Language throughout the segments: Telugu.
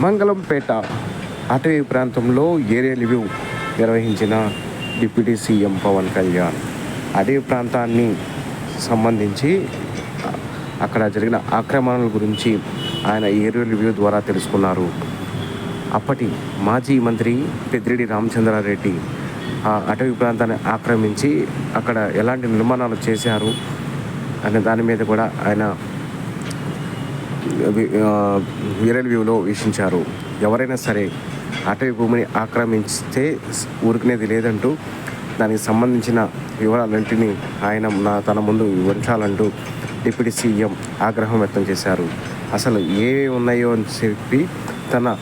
మంగళంపేట అటవీ ప్రాంతంలో ఏరియా రివ్యూ నిర్వహించిన డిప్యూటీ సీఎం పవన్ కళ్యాణ్. అటవీ ప్రాంతాన్ని సంబంధించి అక్కడ జరిగిన ఆక్రమణల గురించి ఆయన ఏరియా రివ్యూ ద్వారా తెలుసుకున్నారు. అప్పటి మాజీ మంత్రి పెద్దిరెడ్డి రామచంద్రారెడ్డి ఆ అటవీ ప్రాంతాన్ని ఆక్రమించి అక్కడ ఎలాంటి నిర్మాణాలు చేశారు అనే దాని మీద కూడా ఆయన వీరల్ వ్యూలో వీక్షించారు. ఎవరైనా సరే అటవీ భూమిని ఆక్రమించితే ఊరికినేది లేదంటూ దానికి సంబంధించిన వివరాలన్నింటినీ ఆయన నా తన ముందు వివరించాలంటూ డిప్యూటీ సీఎం ఆగ్రహం వ్యక్తం చేశారు. అసలు ఏవి ఉన్నాయో అని చెప్పి తన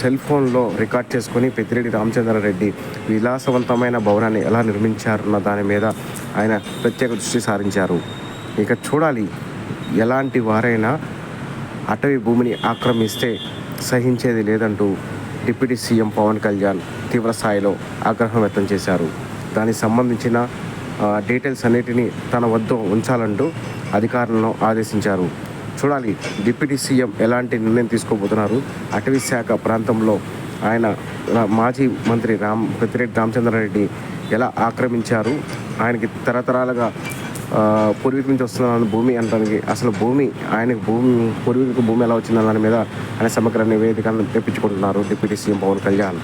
సెల్ ఫోన్లో రికార్డ్ చేసుకొని పెద్దిరెడ్డి రామచంద్రారెడ్డి విలాసవంతమైన భవనాన్ని ఎలా నిర్మించారన్న దాని మీద ఆయన ప్రత్యేక దృష్టి సారించారు. ఇక చూడాలి ఎలాంటి వారైనా అటవీ భూమిని ఆక్రమిస్తే సహించేది లేదంటూ డిప్యూటీ సీఎం పవన్ కళ్యాణ్ తీవ్ర స్థాయిలో ఆగ్రహం వ్యక్తం చేశారు. దానికి సంబంధించిన డీటెయిల్స్ అన్నిటినీ తన వద్ద ఉంచాలంటూ అధికారులను ఆదేశించారు. చూడాలి డిప్యూటీ సీఎం ఎలాంటి నిర్ణయం తీసుకోబోతున్నారు. అటవీ శాఖ ప్రాంతంలో ఆయన మాజీ మంత్రి రామ్ పెద్దిరెడ్డి రామచంద్రారెడ్డి ఎలా ఆక్రమించారు? ఆయనకి తరతరాలుగా ఆ, పూర్వీకుల నుంచి వస్తున్న భూమి అనడానికి అసలు భూమి ఆయనకు భూమి పూర్వీకులకు భూమి ఎలా వచ్చిందన్న దాని మీద ఆయన సమగ్ర నివేదికను తెప్పించుకుంటున్నారు డిప్యూటీ సీఎం పవన్ కళ్యాణ్.